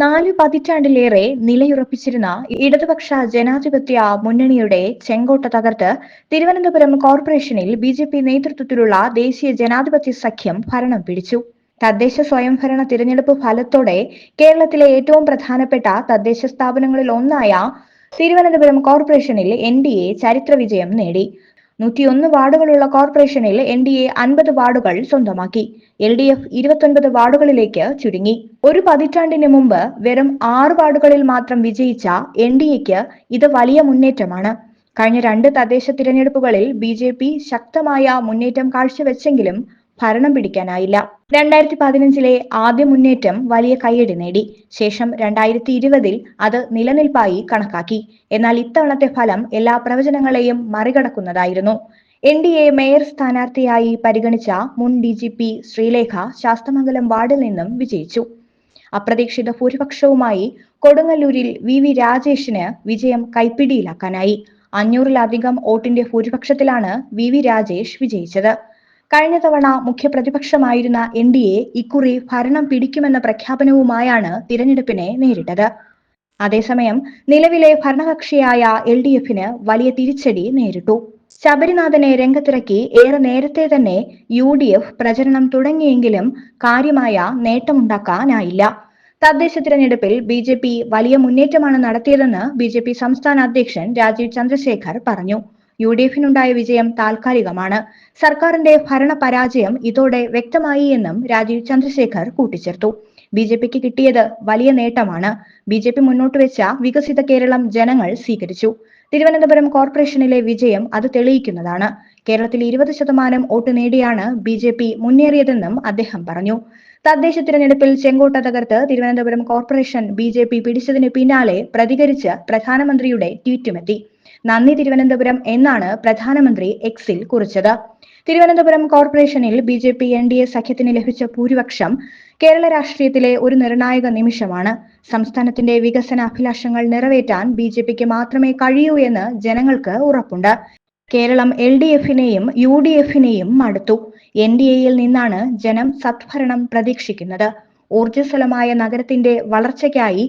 നാല് പതിറ്റാണ്ടിലേറെ നിലയുറപ്പിച്ചിരുന്ന ഇടതുപക്ഷ ജനാധിപത്യ മുന്നണിയുടെ ചെങ്കോട്ട തകർത്ത് തിരുവനന്തപുരം കോർപ്പറേഷനിൽ ബി ജെ പി നേതൃത്വത്തിലുള്ള ദേശീയ ജനാധിപത്യ സഖ്യം ഭരണം പിടിച്ചു. തദ്ദേശ സ്വയംഭരണ തിരഞ്ഞെടുപ്പ് ഫലത്തോടെ കേരളത്തിലെ ഏറ്റവും പ്രധാനപ്പെട്ട തദ്ദേശ സ്ഥാപനങ്ങളിൽ ഒന്നായ തിരുവനന്തപുരം കോർപ്പറേഷനിൽ എൻ ഡി എ ചരിത്ര വിജയം നേടി. നൂറ്റിയൊന്ന് വാർഡുകളുള്ള കോർപ്പറേഷനിൽ എൻ ഡി എ അൻപത് വാർഡുകൾ സ്വന്തമാക്കി. എൽ ഡി എഫ് ഇരുപത്തൊൻപത് വാർഡുകളിലേക്ക് ചുരുങ്ങി. ഒരു പതിറ്റാണ്ടിന് മുമ്പ് വെറും ആറ് വാർഡുകളിൽ മാത്രം വിജയിച്ച എൻ ഡി എക്ക് ഇത് വലിയ മുന്നേറ്റമാണ്. കഴിഞ്ഞ രണ്ട് തദ്ദേശ തിരഞ്ഞെടുപ്പുകളിൽ ബി ശക്തമായ മുന്നേറ്റം കാഴ്ചവെച്ചെങ്കിലും ഭരണം പിടിക്കാനായില്ല. രണ്ടായിരത്തി പതിനഞ്ചിലെ ആദ്യ മുന്നേറ്റം വലിയ കയ്യടി നേടി. ശേഷം രണ്ടായിരത്തി ഇരുപതിൽ അത് നിലനിൽപ്പായി കണക്കാക്കി. എന്നാൽ ഇത്തവണത്തെ ഫലം എല്ലാ പ്രവചനങ്ങളെയും മറികടക്കുന്നതായിരുന്നു. എൻ ഡി എ മേയർ സ്ഥാനാർത്ഥിയായി പരിഗണിച്ച മുൻ D G P Sreelekha Sasthamangalam വാർഡിൽ നിന്നും വിജയിച്ചു. അപ്രതീക്ഷിത ഭൂരിപക്ഷവുമായി കൊടുങ്ങല്ലൂരിൽ വി വി രാജേഷിന് വിജയം കൈപ്പിടിയിലാക്കാനായി. അഞ്ഞൂറിലധികം വോട്ടിന്റെ ഭൂരിപക്ഷത്തിലാണ് വി വി രാജേഷ് വിജയിച്ചത്. കഴിഞ്ഞ തവണ മുഖ്യപ്രതിപക്ഷമായിരുന്ന എൻ ഡി എ ഇക്കുറി ഭരണം പിടിക്കുമെന്ന പ്രഖ്യാപനവുമായാണ് തിരഞ്ഞെടുപ്പിനെ നേരിട്ടത്. അതേസമയം നിലവിലെ ഭരണകക്ഷിയായ എൽ ഡി എഫിന് വലിയ തിരിച്ചടി നേരിട്ടു. ശബരിനാഥനെ രംഗത്തിറക്കി ഏറെ നേരത്തെ തന്നെ യു ഡി എഫ് പ്രചരണം തുടങ്ങിയെങ്കിലും കാര്യമായ നേട്ടമുണ്ടാക്കാനായില്ല. തദ്ദേശ തിരഞ്ഞെടുപ്പിൽ ബി ജെ പി വലിയ മുന്നേറ്റമാണ് നടത്തിയതെന്ന് ബി ജെ പി സംസ്ഥാന അധ്യക്ഷൻ രാജീവ് ചന്ദ്രശേഖർ പറഞ്ഞു. യു ഡി എഫിനുണ്ടായ വിജയം താൽക്കാലികമാണ്. സർക്കാരിന്റെ ഭരണ പരാജയം ഇതോടെ വ്യക്തമായി എന്നും രാജീവ് ചന്ദ്രശേഖർ കൂട്ടിച്ചേർത്തു. ബി ജെ പിക്ക് കിട്ടിയത് വലിയ നേട്ടമാണ്. ബി ജെ പി മുന്നോട്ട് വെച്ച വികസിത കേരളം ജനങ്ങൾ സ്വീകരിച്ചു. തിരുവനന്തപുരം കോർപ്പറേഷനിലെ വിജയം അത് തെളിയിക്കുന്നതാണ്. കേരളത്തിൽ ഇരുപത് ശതമാനം വോട്ട് നേടിയാണ് ബി ജെ പി മുന്നേറിയതെന്നും അദ്ദേഹം പറഞ്ഞു. തദ്ദേശ തിരഞ്ഞെടുപ്പിൽ ചെങ്കോട്ട തകർത്ത് Thiruvananthapuram corporation B J P പിടിച്ചതിന് പിന്നാലെ പ്രതികരിച്ച് പ്രധാനമന്ത്രിയുടെ ട്വീറ്റുമെത്തി. നന്ദി തിരുവനന്തപുരം എന്നാണ് പ്രധാനമന്ത്രി എക്സിൽ കുറിച്ചത്. തിരുവനന്തപുരം കോർപ്പറേഷനിൽ B J P N D A സഖ്യത്തിന് ലഭിച്ച ഭൂരിപക്ഷം കേരള രാഷ്ട്രീയത്തിലെ ഒരു നിർണായക നിമിഷമാണ്. സംസ്ഥാനത്തിന്റെ വികസന അഭിലാഷങ്ങൾ നിറവേറ്റാൻ ബി ജെ പിക്ക് മാത്രമേ കഴിയൂ എന്ന് ജനങ്ങൾക്ക് ഉറപ്പുണ്ട്. കേരളം എൽ ഡി എഫിനെയും യു ഡി എഫിനെയും മടുത്തു. എൻ ഡി എയിൽ നിന്നാണ് ജനം സത്ഭരണം പ്രതീക്ഷിക്കുന്നത്. ഊർജസ്വലമായ നഗരത്തിന്റെ വളർച്ചയ്ക്കായി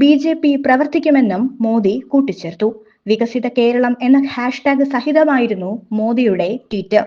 ബി ജെ പി പ്രവർത്തിക്കുമെന്നും മോദി കൂട്ടിച്ചേർത്തു. വികസിത കേരളം എന്ന ഹാഷ്ടാഗ് സഹിതമായിരുന്നു മോദിയുടെ ട്വീറ്റ്